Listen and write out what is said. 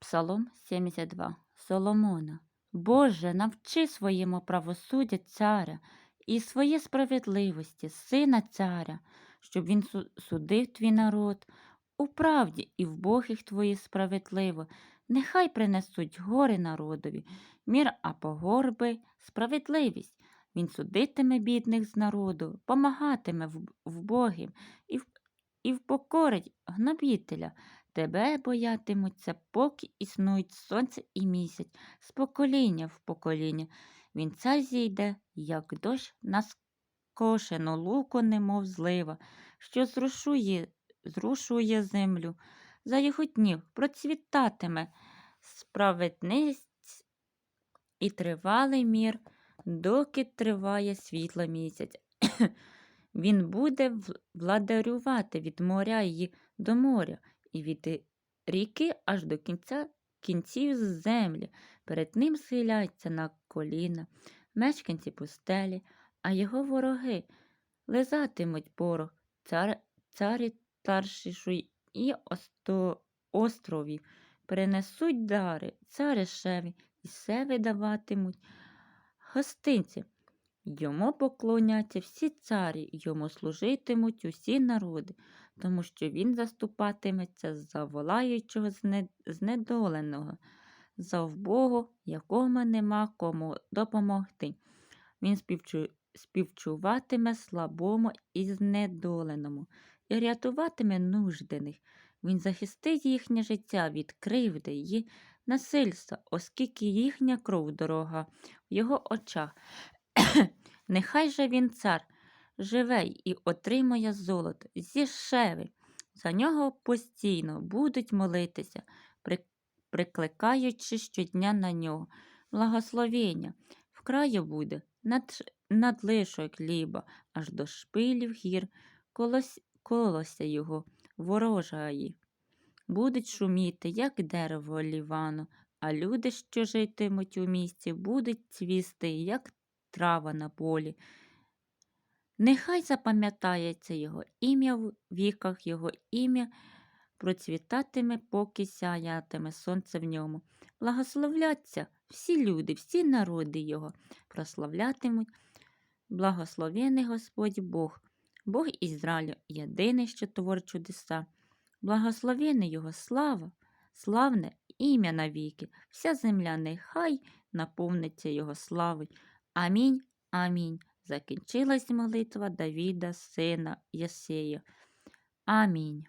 Псалом 72. Соломона. Боже, навчи своєму правосуддя царя і своє справедливості, сина царя, щоб він судив твій народ у правді і в богих твої справедливо. Нехай принесуть гори народові, мір а погорби, справедливість. Він судитиме бідних з народу, помагатиме в, в Богім і, і впокорить гнобітеля. Тебе боятимуться, поки існують сонце і місяць, з покоління в покоління. Він цар зійде, як дощ на скошену луку, немов злива, що зрушує, зрушує землю. За його днів процвітатиме справедливість і тривалий мір, доки триває світло місяць. Він буде владарювати від моря й до моря, і від ріки аж до кінця кінців землі. Перед ним схиляються на коліна, мешканці пустелі, а його вороги лизатимуть порох, цар, царі Таршишу і осто, островів, принесуть дари, царишеві, і все видаватимуть гостинці. Йому поклоняться всі царі, йому служитимуть усі народи, тому що він заступатиметься за волаючого знедоленого, за вбогу, якому нема кому допомогти. Він співчу... співчуватиме слабому і знедоленому, і рятуватиме нуждених. Він захистить їхнє життя від кривди й насильства, оскільки їхня кров дорога в його очах. Нехай же він цар живе і отримає золото зі шеви. За нього постійно будуть молитися, прикликаючи щодня на нього. Благословення в краю буде над, надлишок хліба, аж до шпилів гір, колось, колося його ворожаї. Будуть шуміти, як дерево лівану, а люди, що житимуть у місті, будуть цвісти, як трава на полі. Нехай запам'ятається його ім'я в віках, його ім'я процвітатиме, поки сяятиме сонце в ньому. Благословляться всі люди, всі народи його, прославлятимуть. Благословений Господь Бог, Бог Ізраїлю, єдиний, що творить чудеса. Благословений його слава, славне ім'я навіки, вся земля нехай наповниться його славою. Амінь, амінь. Закінчилась молитва Давіда, сина Єсея. Амінь.